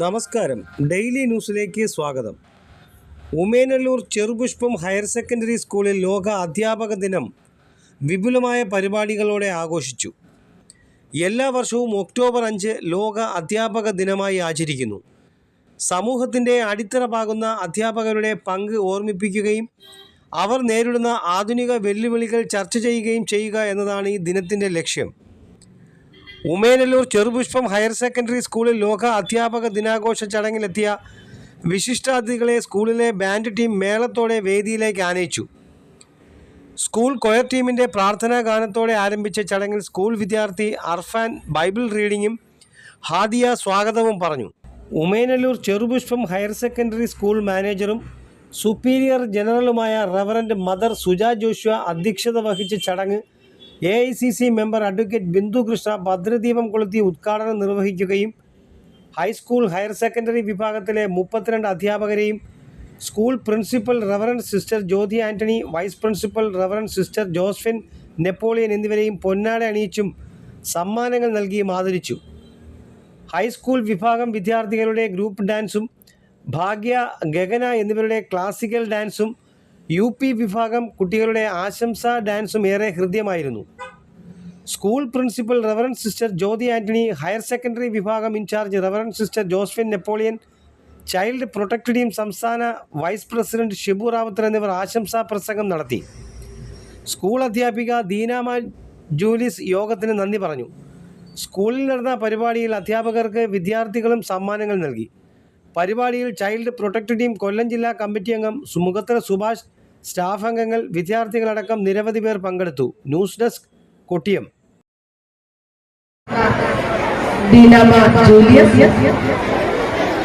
നമസ്കാരം. ഡെയിലി ന്യൂസിലേക്ക് സ്വാഗതം. ഉമേനല്ലൂർ ചെറുപുഷ്പം ഹയർ സെക്കൻഡറി സ്കൂളിൽ ലോക അധ്യാപക ദിനം വിപുലമായ പരിപാടികളോടെ ആഘോഷിച്ചു. എല്ലാ വർഷവും ഒക്ടോബർ അഞ്ച് ലോക അധ്യാപക ദിനമായി ആചരിക്കുന്നു. സമൂഹത്തിന്റെ അടിത്തറ പാകുന്ന അധ്യാപകരുടെ പങ്ക് ഓർമ്മിപ്പിക്കുകയും അവർ നേരിടുന്ന ആധുനിക വെല്ലുവിളികൾ ചർച്ച ചെയ്യുകയും ചെയ്യുക എന്നതാണ് ഈ ദിനത്തിന്റെ ലക്ഷ്യം. ഉമേനല്ലൂർ ചെറുപുഷ്പം ഹയർ സെക്കൻഡറി സ്കൂളിൽ ലോക അധ്യാപക ദിനാഘോഷ ചടങ്ങിലെത്തിയ വിശിഷ്ടാതിഥികളെ സ്കൂളിലെ ബാൻഡ് ടീം മേളത്തോടെ വേദിയിലേക്ക് ആനയിച്ചു. സ്കൂൾ കൊയർ ടീമിന്റെ പ്രാർത്ഥനാ ഗാനത്തോടെ ആരംഭിച്ച ചടങ്ങിൽ സ്കൂൾ വിദ്യാർത്ഥി അർഫാൻ ബൈബിൾ റീഡിങ്ങും ഹാദിയ സ്വാഗതവും പറഞ്ഞു. Umayanalloor Cherupushpam higher secondary school മാനേജറും superior ജനറലുമായ റവറന്റ് മദർ സുജ ജോഷ്വ അധ്യക്ഷത വഹിച്ച ചടങ്ങ് A I C C member advocate Bindu Krishna ഭദ്രദീപം കൊളുത്തി ഉദ്ഘാടനം നിർവഹിക്കുകയും ഹൈസ്കൂൾ ഹയർ സെക്കൻഡറി വിഭാഗത്തിലെ മുപ്പത്തിരണ്ട് അധ്യാപകരെയും school principal reverend sister Jyothi Antony vice principal reverend sister Josephine Napoleon എന്നിവരെയും പൊന്നാട അണിയിച്ചും സമ്മാനങ്ങൾ നൽകിയും ആദരിച്ചു. ഹൈസ്കൂൾ വിഭാഗം വിദ്യാർത്ഥികളുടെ ഗ്രൂപ്പ് ഡാൻസും ഭാഗ്യ ഗഗന എന്നിവരുടെ ക്ലാസിക്കൽ ഡാൻസും യു പി വിഭാഗം കുട്ടികളുടെ ആശംസ ഡാൻസും ഏറെ ഹൃദ്യമായിരുന്നു. School principal reverend sister Jyothi Antony higher secondary വിഭാഗം incharge reverend sister Josephine Napoleon child protect team സംസ്ഥാന വൈസ് പ്രസിഡന്റ് ഷിബു റാവത്തർ എന്നിവർ ആശംസാ പ്രസംഗം നടത്തി. സ്കൂൾ അധ്യാപിക ദീനാമ ജൂലിസ് യോഗത്തിന് നന്ദി പറഞ്ഞു. സ്കൂളിൽ നടന്ന പരിപാടിയിൽ അധ്യാപകർക്ക് വിദ്യാർത്ഥികളും സമ്മാനങ്ങൾ നൽകി. പരിപാടിയിൽ ചൈൽഡ് പ്രൊട്ടക്ട് ടീം കൊല്ലം ജില്ലാ കമ്മിറ്റി അംഗം സുമുഖത്ര സുഭാഷ് സ്റ്റാഫ് അംഗങ്ങൾ വിദ്യാർത്ഥികളടക്കം നിരവധി പേർ പങ്കെടുത്തു. News desk Kottiyam.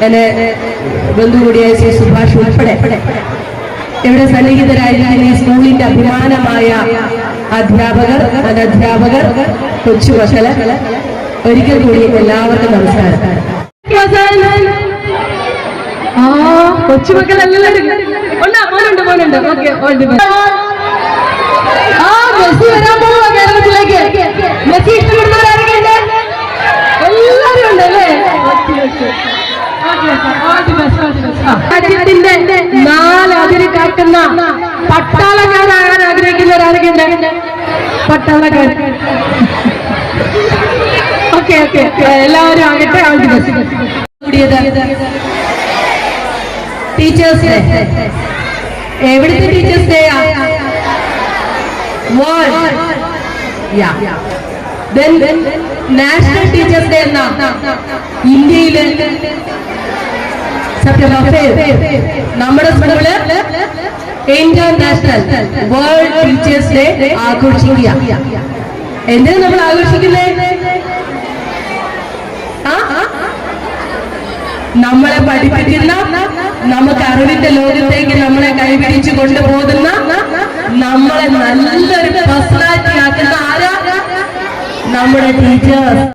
എന്നെ ബന്ധു കൂടിയായ ശ്രീ സുഭാഷ് ഉൾപ്പെടെ. ഇവിടെ സന്നിഹിതരായിരിക്കുന്ന ഈ സ്കൂളിന്റെ അഭിമാനമായ അധ്യാപകർ അനധ്യാപകർ കൊച്ചുമക്കൾ ഒരിക്കൽ കൂടി എല്ലാവർക്കും നമസ്കാരം. ആ കൊച്ചുമക്കളെല്ലാവരും ഉണ്ട് മോനുണ്ട് മോനുണ്ട്. ഓക്കെ ആ മെസ്സി വരാൻ പോവുക കേരളത്തിലേക്ക്. മെസ്സി ഇഷ്ടപ്പെടുന്നവരാരൊക്കെ ഉണ്ട് എല്ലാവരും ഉണ്ട് അല്ലേ? രാജ്യത്തിന്റെ നാലതിര് കാക്കുന്ന പട്ടാളക്കാരാകാൻ ആഗ്രഹിക്കുന്നവരാരൊക്കെ ഉണ്ട് പട്ടാളക്കാർ. Okay okay. എല്ലാവരും ആകട്ടെ ആൾ ദി ബെസ്റ്റ് ടീച്ചേഴ്സ്. എവിടുത്തെ teachers day national teachers day എന്നാ? ഇന്ത്യയിലെ. സത്യം നമ്മുടെ school international world teachers day ആഘോഷിക്കുക. എന്തിനാ നമ്മൾ ആഘോഷിക്കുന്നത് ആ? നമ്മളെ പഠിപ്പിക്കുന്ന നമുക്ക് അറിവിന്റെ ലോകത്തേക്ക് നമ്മളെ കൈപിടിച്ചു കൊണ്ടുപോകുന്ന നമ്മളെ നല്ലൊരു പേഴ്സണാലിറ്റി ആക്കുന്ന ആരാ? നമ്മുടെ ടീച്ചേഴ്സ്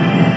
ആ